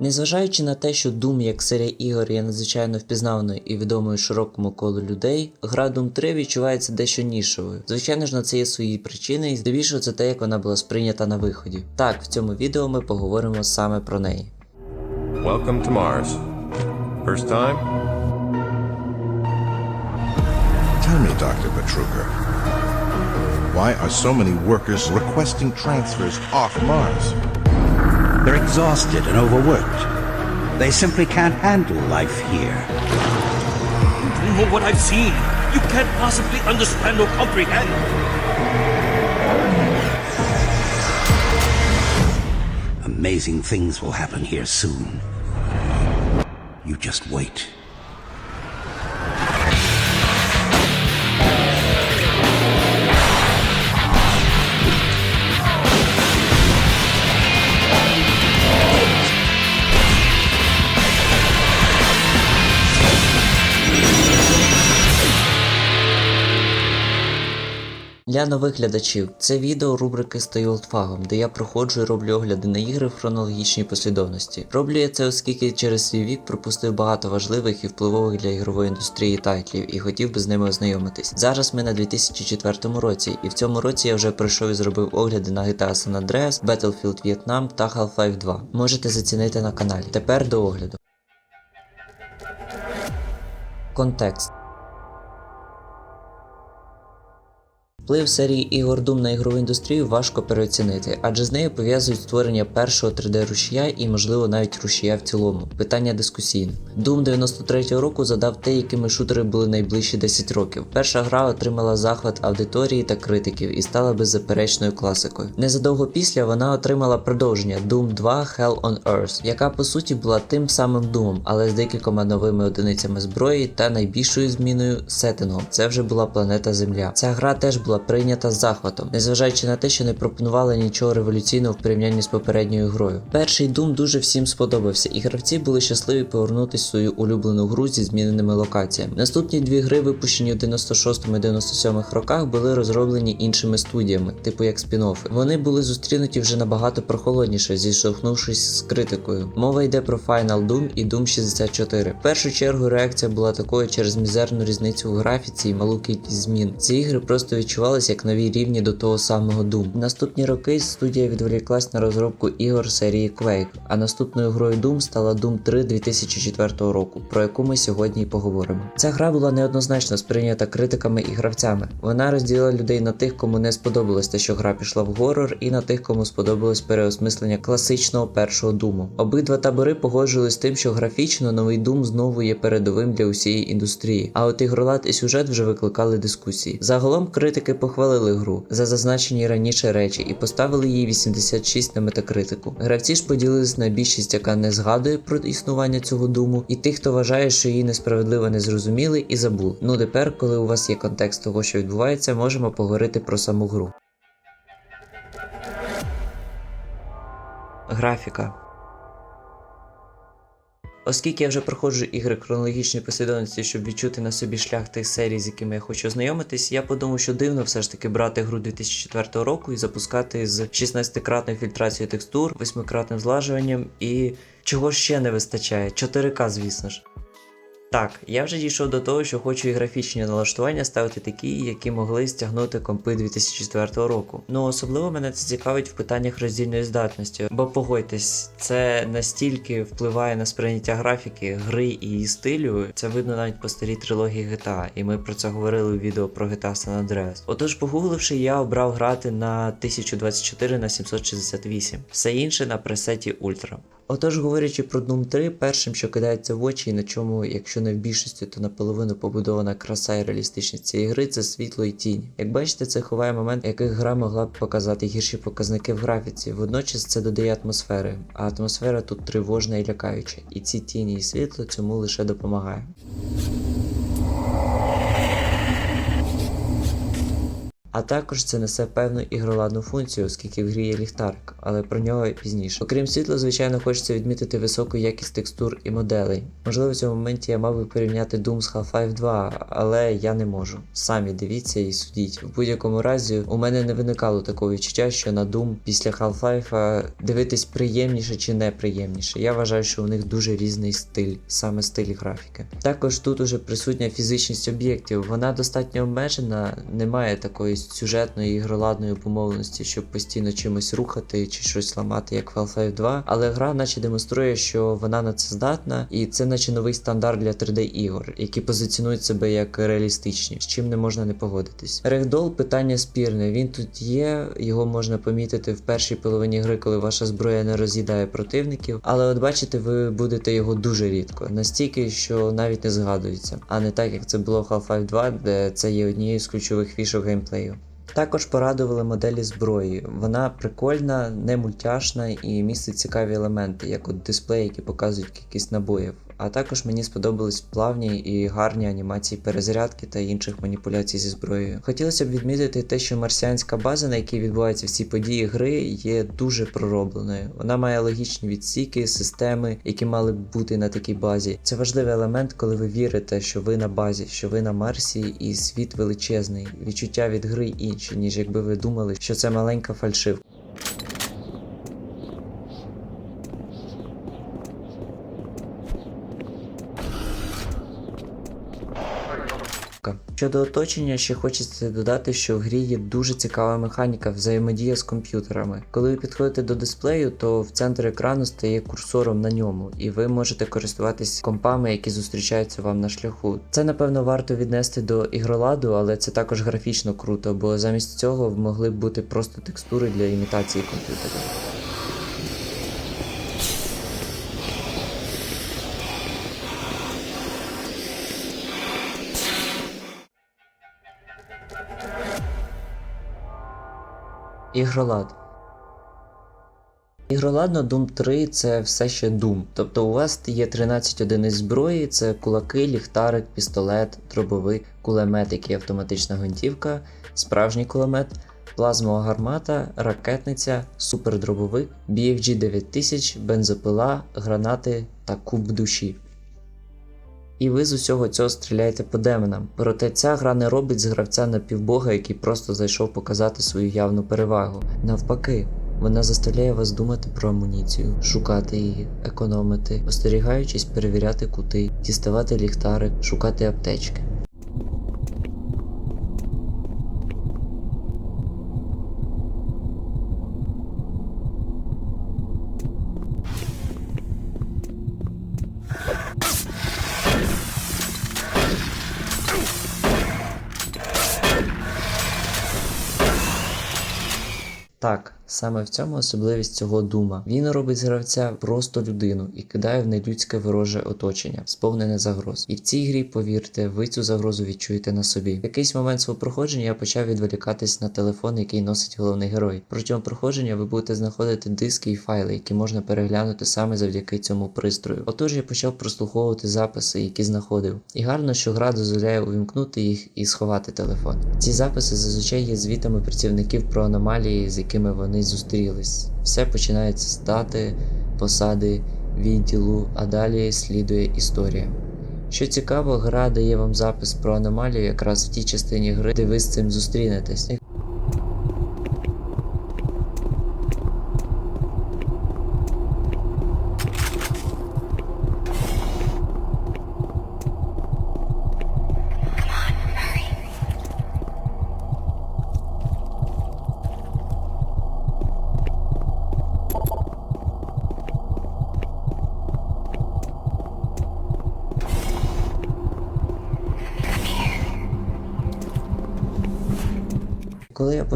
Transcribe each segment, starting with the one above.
Незважаючи на те, що Doom як серія ігор є надзвичайно впізнаваною і відомою широкому колу людей, гра Doom 3 відчувається дещо нішовою. Звичайно ж, на це є свої причини, і здебільшого це те, як вона була сприйнята на виході. Так, в цьому відео ми поговоримо саме про неї. Welcome to Mars. First time? Tell me, Dr. Petruka, why are so many workers requesting transfers off Mars? They're exhausted and overworked. They simply can't handle life here. You don't know what I've seen. You can't possibly understand or comprehend. Amazing things will happen here soon. You just wait. Для нових глядачів це відео рубрики Стаю де я проходжу і роблю огляди на ігри в хронологічній послідовності. Роблю я це, оскільки через свій вік пропустив багато важливих і впливових для ігрової індустрії тайтлів і хотів би з ними ознайомитись. Зараз ми на 2004 році, і в цьому році я вже пройшов і зробив огляди на GTA San Andreas, Battlefield Vietnam та Half-Life 2. Можете зацінити на каналі. Тепер до огляду. Контекст. Вплив серії ігор Doom на ігрову індустрію важко переоцінити, адже з нею пов'язують створення першого 3D-рушія і, можливо, навіть рушія в цілому. Питання дискусійне. Doom 93-го року задав те, якими шутери були найближчі 10 років. Перша гра отримала захват аудиторії та критиків і стала беззаперечною класикою. Незадовго після вона отримала продовження Doom 2 Hell on Earth, яка по суті була тим самим Doom, але з декількома новими одиницями зброї та найбільшою зміною сеттингом. Це вже була планета Земля. Ця гра теж була прийнята з захватом, незважаючи на те, що не пропонувала нічого революційного в порівнянні з попередньою грою. Перший Doom дуже всім сподобався, і гравці були щасливі повернутися в свою улюблену гру зі зміненими локаціями. Наступні дві гри, випущені у 96 і 97 роках, були розроблені іншими студіями, типу як спін-оффи. Вони були зустрінуті вже набагато прохолодніше, зіштовхнувшись з критикою. Мова йде про Final Doom і Doom 64. В першу чергу реакція була такою через мізерну різницю в графіці і малу кількість змін. Ці ігри просто відчувалися як нові рівні до того самого Doom. Наступні роки студія відволіклась на розробку ігор серії Quake, а наступною грою Doom стала Doom 3 2004 року, про яку ми сьогодні і поговоримо. Ця гра була неоднозначно сприйнята критиками і гравцями. Вона розділила людей на тих, кому не сподобалось те, що гра пішла в горор, і на тих, кому сподобалось переосмислення класичного першого Думу. Обидва табори погоджувались з тим, що графічно новий Doom знову є передовим для усієї індустрії, а от ігролад і сюжет вже викликали дискусії. Загалом критики похвалили гру за зазначені раніше речі і поставили їй 86 на метакритику. Гравці ж поділились на більшість, яка не згадує про існування цього думу, і тих, хто вважає, що її несправедливо не зрозуміли і забули. Ну тепер, коли у вас є контекст того, що відбувається, можемо поговорити про саму гру. Графіка. Оскільки я вже проходжу ігри хронологічної послідовності, щоб відчути на собі шлях тих серій, з якими я хочу ознайомитись, я подумав, що дивно все ж таки брати гру 2004 року і запускати з 16-кратною фільтрацією текстур, 8-кратним злажуванням і чого ще не вистачає? 4К, звісно ж. Так, я вже дійшов до того, що хочу і графічні налаштування ставити такі, які могли стягнути компи 2004 року. Ну особливо мене це цікавить в питаннях роздільної здатності, бо погодьтесь, це настільки впливає на сприйняття графіки, гри і її стилю. Це видно навіть по старій трилогії GTA, і ми про це говорили у відео про GTA San Andreas. Отож, погугливши, я обрав грати на 1024 на 768, все інше на пресеті Ultra. Отож, говорячи про Doom 3, першим, що кидається в очі, і на чому, якщо не в більшості, то наполовину побудована краса і реалістичність цієї гри, це світло і тінь. Як бачите, це ховає момент, яких гра могла б показати гірші показники в графіці. Водночас це додає атмосфери, а атмосфера тут тривожна і лякаюча, і ці тіні і світло цьому лише допомагає. А також це несе певну ігроладну функцію, оскільки в грі є ліхтарик, але про нього пізніше. Окрім світла, звичайно, хочеться відмітити високу якість текстур і моделей. Можливо, в цьому моменті я мав би порівняти Doom з Half-Life 2, але я не можу. Самі дивіться і судіть. В будь-якому разі, у мене не виникало такого відчуття, що на Doom після Half-Life дивитись приємніше чи неприємніше. Я вважаю, що у них дуже різний стиль, саме стиль графіки. Також тут уже присутня фізичність об'єктів. Вона достатньо обмежена, немає такої сюжетної ігроладної обумовленості, щоб постійно чимось рухати чи щось ламати, як Half-Life 2. Але гра, наче демонструє, що вона на це здатна, і це, наче новий стандарт для 3D ігор, які позиціонують себе як реалістичні, з чим не можна не погодитись. Регдол питання спірне. Він тут є, його можна помітити в першій половині гри, коли ваша зброя не роз'їдає противників. Але от бачите, ви будете його дуже рідко, настільки, що навіть не згадується, а не так як це було в Half-Life 2, де це є однією з ключових фішок геймплею. Також порадували моделі зброї. Вона прикольна, не мультяшна і містить цікаві елементи, як от дисплеї, які показують кількість набоїв. А також мені сподобались плавні і гарні анімації перезарядки та інших маніпуляцій зі зброєю. Хотілося б відмітити те, що марсіанська база, на якій відбуваються всі події гри, є дуже проробленою. Вона має логічні відсіки, системи, які мали б бути на такій базі. Це важливий елемент, коли ви вірите, що ви на базі, що ви на Марсі, і світ величезний. Відчуття від гри інші, ніж якби ви думали, що це маленька фальшивка. Щодо оточення, ще хочеться додати, що в грі є дуже цікава механіка взаємодія з комп'ютерами. Коли ви підходите до дисплею, то в центр екрану стає курсором на ньому, і ви можете користуватись компами, які зустрічаються вам на шляху. Це напевно варто віднести до ігроладу, але це також графічно круто, бо замість цього могли б бути просто текстури для імітації комп'ютера. Ігролад. Ігроладно Doom 3 це все ще Doom. Тобто у вас є 13 одиниць зброї, це кулаки, ліхтарик, пістолет, дробовик, кулемет, який автоматична гвинтівка, справжній кулемет, плазмова гармата, ракетниця, супердробовик, BFG 9000, бензопила, гранати та куб душі. І ви з усього цього стріляєте по демонам. Проте ця гра не робить з гравця на півбога, який просто зайшов показати свою явну перевагу. Навпаки, вона заставляє вас думати про амуніцію, шукати її, економити, остерігаючись перевіряти кути, діставати ліхтарик, шукати аптечки. Так, саме в цьому особливість цього дума. Він робить з гравця просто людину і кидає в нелюдське вороже оточення, сповнене загроз. І в цій грі, повірте, ви цю загрозу відчуєте на собі. В якийсь момент свого проходження я почав відволікатись на телефон, який носить головний герой. Протягом проходження ви будете знаходити диски і файли, які можна переглянути саме завдяки цьому пристрою. Отож я почав прослуховувати записи, які знаходив. І гарно, що гра дозволяє увімкнути їх і сховати телефон. Ці записи зазвичай є звітами працівників про аномалії, з якими вони зустрілись. Все починається з дати, посади, відділу, а далі слідує історія. Що цікаво, гра дає вам запис про аномалію якраз в тій частині гри, де ви з цим зустрінетесь.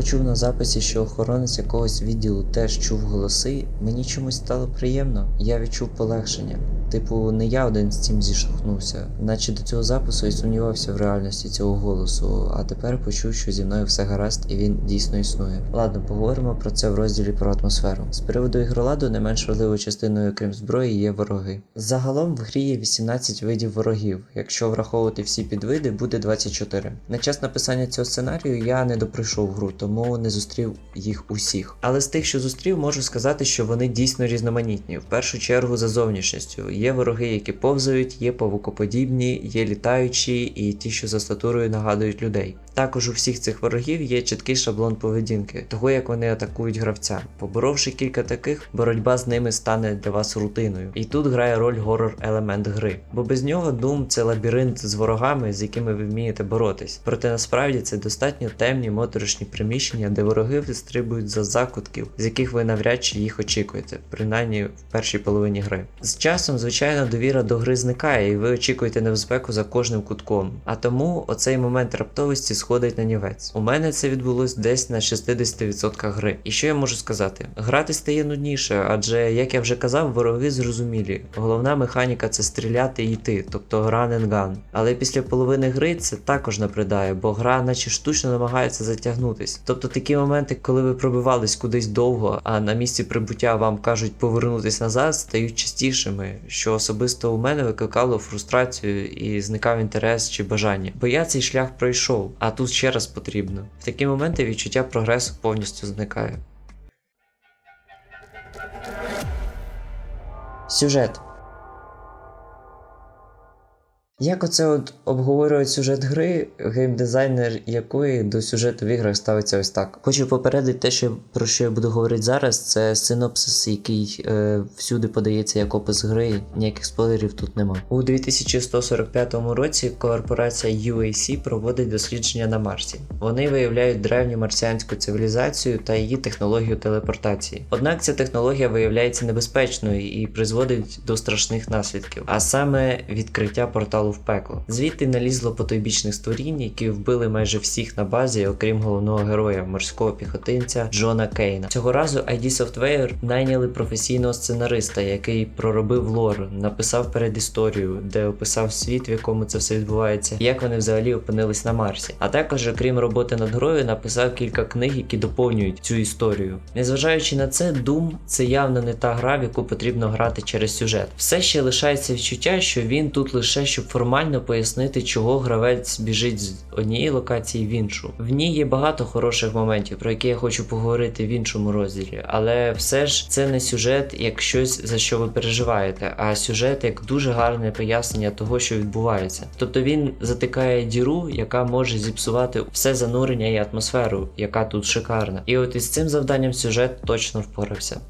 Почув на записі, що охоронець якогось відділу теж чув голоси, мені чомусь стало приємно, я відчув полегшення. Типу, не я один з цим зіштовхнувся, наче до цього запису і сумнівався в реальності цього голосу, а тепер почув, що зі мною все гаразд і він дійсно існує. Ладно, поговоримо про це в розділі про атмосферу. З приводу ігроладу не менш важливою частиною, крім зброї, є вороги. Загалом в грі є 18 видів ворогів. Якщо враховувати всі підвиди, буде 24. На час написання цього сценарію я не доприйшов гру, тому не зустрів їх усіх. Але з тих, що зустрів, можу сказати, що вони дійсно різноманітні. В першу чергу за зовнішністю. Є вороги, які повзають, є павукоподібні, є літаючі і ті, що за статурою нагадують людей. Також у всіх цих ворогів є чіткий шаблон поведінки, того як вони атакують гравця. Поборовши кілька таких, боротьба з ними стане для вас рутиною. І тут грає роль горор елемент гри. Бо без нього Doom це лабіринт з ворогами, з якими ви вмієте боротись. Проте насправді це достатньо темні моторошні приміщення, де вороги вистрибують за закутків, з яких ви навряд чи їх очікуєте, принаймні в першій половині гри. З часом, звичайно, довіра до гри зникає, і ви очікуєте небезпеку за кожним кутком. А тому оцей момент раптовості сходить на нівець. У мене це відбулось десь на 60% гри. І що я можу сказати? Грати стає нудніше, адже, як я вже казав, вороги зрозумілі. Головна механіка це стріляти і йти, тобто run and gun. Але після половини гри це також набридає, бо гра наче штучно намагається затягнутись. Тобто такі моменти, коли ви пробивались кудись довго, а на місці прибуття вам кажуть повернутись назад, стають частішими, що особисто у мене викликало фрустрацію і зникав інтерес чи бажання. Бо я цей шлях пройшов, а тут ще раз потрібно. В такі моменти відчуття прогресу повністю зникає. Сюжет. Як оце от обговорюють сюжет гри, геймдизайнер якої до сюжету в іграх ставиться ось так. Хочу попередити те, що про що я буду говорити зараз, це синопсис, який е, всюди подається як опис гри, ніяких спойлерів тут нема. У 2145 році корпорація UAC проводить дослідження на Марсі. Вони виявляють древню марсіанську цивілізацію та її технологію телепортації. Однак ця технологія виявляється небезпечною і призводить до страшних наслідків, а саме відкриття порталу в пекло. Звідти налізло потойбічних створінь, які вбили майже всіх на базі, окрім головного героя, морського піхотинця Джона Кейна. Цього разу ID Software найняли професійного сценариста, який проробив лор, написав передісторію, де описав світ, в якому це все відбувається, і як вони взагалі опинились на Марсі. А також, окрім роботи над грою, написав кілька книг, які доповнюють цю історію. Незважаючи на це, Doom це явно не та гра, в яку потрібно грати через сюжет. Все ще лишається відчуття, що він тут лише щоб формально пояснити, чого гравець біжить з однієї локації в іншу. В ній є багато хороших моментів, про які я хочу поговорити в іншому розділі, але все ж це не сюжет як щось за що ви переживаєте, а сюжет як дуже гарне пояснення того, що відбувається. Тобто він затикає діру, яка може зіпсувати все занурення і атмосферу, яка тут шикарна. І от із цим завданням сюжет точно впорався.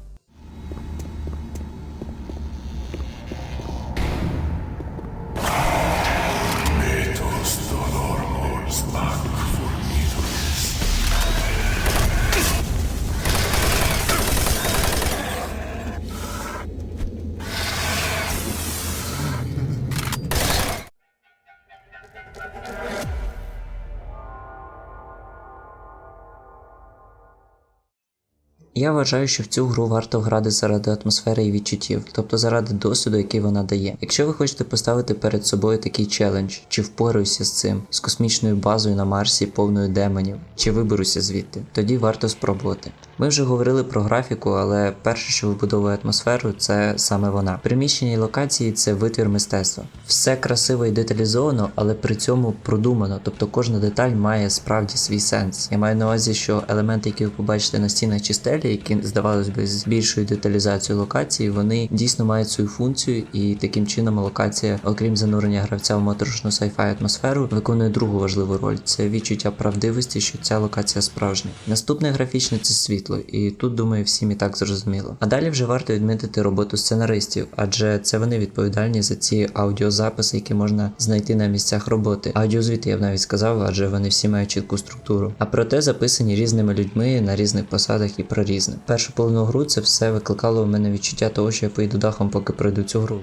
Я вважаю, що в цю гру варто грати заради атмосфери і відчуттів, тобто заради досвіду, який вона дає. Якщо ви хочете поставити перед собою такий челендж, чи впораюся з цим, з космічною базою на Марсі, повною демонів, чи виберуся звідти, тоді варто спробувати. Ми вже говорили про графіку, але перше, що вибудовує атмосферу, це саме вона. Приміщення і локації це витвір мистецтва. Все красиво і деталізовано, але при цьому продумано, тобто кожна деталь має справді свій сенс. Я маю на увазі, що елементи, які ви побачите на стінах чи стелі, які здавалось би з більшою деталізацією локації, вони дійсно мають свою функцію, і таким чином локація, окрім занурення гравця в моторошну sci-fi атмосферу, виконує другу важливу роль це відчуття правдивості, що ця локація справжня. Наступне графічне це світло, і тут думаю, всім і так зрозуміло. А далі вже варто відмітити роботу сценаристів, адже це вони відповідальні за ці аудіозаписи, які можна знайти на місцях роботи. Аудіозвіти я б навіть сказав, адже вони всі мають чітку структуру. А проте записані різними людьми на різних посадах і про різне. Першу половину гру це все викликало у мене відчуття того, що я поїду дахом, поки пройду цю гру.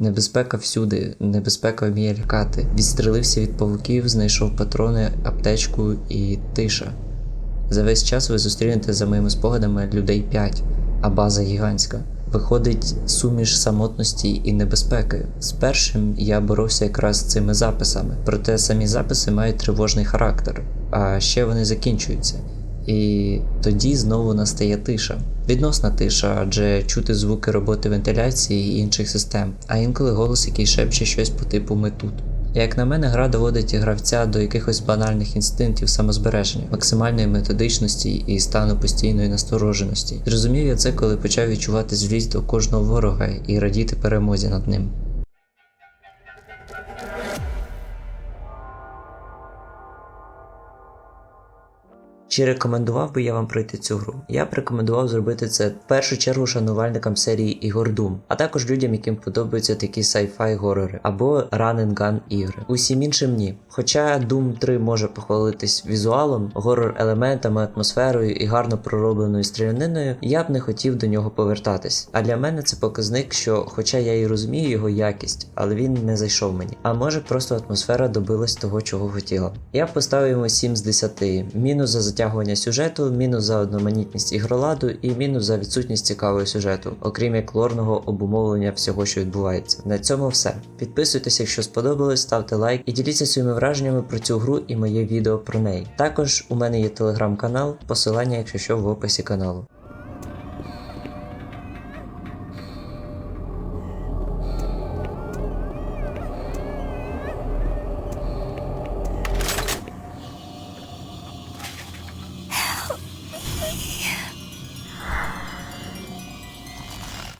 Небезпека всюди, небезпека вміє лякати. Відстрелився від павуків, знайшов патрони, аптечку і тиша. За весь час ви зустрінете за моїми спогадами людей 5, а база гігантська. Виходить суміш самотності і небезпеки. З першим я боровся якраз з цими записами, проте самі записи мають тривожний характер, а ще вони закінчуються. І тоді знову настає тиша. Відносна тиша, адже чути звуки роботи вентиляції і інших систем, а інколи голос, який шепче щось по типу ми тут. Як на мене, гра доводить гравця до якихось банальних інстинктів самозбереження, максимальної методичності і стану постійної настороженості. Зрозумів я це, коли почав відчувати злість до кожного ворога і радіти перемозі над ним. Чи рекомендував би я вам пройти цю гру? Я б рекомендував зробити це в першу чергу шанувальникам серії ігор Doom, а також людям, яким подобаються такі sci-fi горори або run and gun ігри. Усім іншим ні. Хоча Doom 3 може похвалитись візуалом, горор елементами, атмосферою і гарно проробленою стріляниною, я б не хотів до нього повертатись. А для мене це показник, що, хоча я і розумію його якість, але він не зайшов мені. А може просто атмосфера добилась того, чого хотіла. Я б поставив йому 7 з 10. Мінус за затягування сюжету, мінус за одноманітність ігроладу і мінус за відсутність цікавого сюжету, окрім як лорного обумовлення всього, що відбувається. На цьому все. Підписуйтесь, якщо сподобалось, ставте лайк і діліться своїми враженнями про цю гру і моє відео про неї. Також у мене є телеграм-канал, посилання, якщо що, в описі каналу.